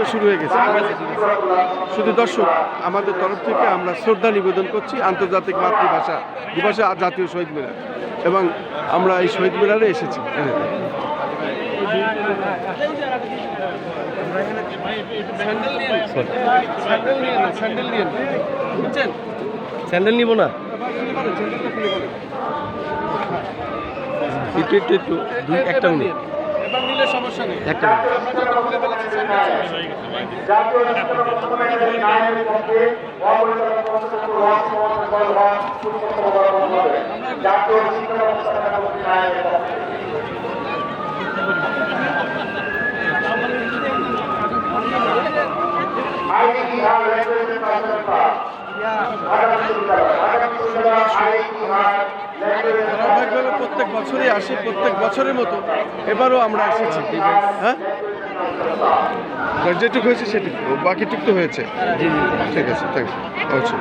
জাতীয় শুরু হয়ে গেছে। শুধু দর্শক আমাদের তরফ থেকে আমরা শ্রদ্ধা নিবেদন করছি আন্তর্জাতিক মাতৃভাষা দিবসে আর জাতীয় শহীদ মিনার। এবং আমরা এই শহীদ মিনারে এসেছি। স্যান্ডেল নিব না। একটু একটু একটু দুই একটা মিনিট। সমস্যা নেই একটা মিনিট আমরা যত খুলে ফেলেছি স্যান্ডেল সমস্যা নেই। ধারাবাহিকভাবে প্রত্যেক বছরই আসি প্রত্যেক বছরের মতো এবারও আমরা এসেছি। হ্যাঁ? যেটুকু হয়েছে সেটুকু। বাকিটুকু তো হয়েছে। ঠিক আছে থ্যাংক ইউ অবশ্যই।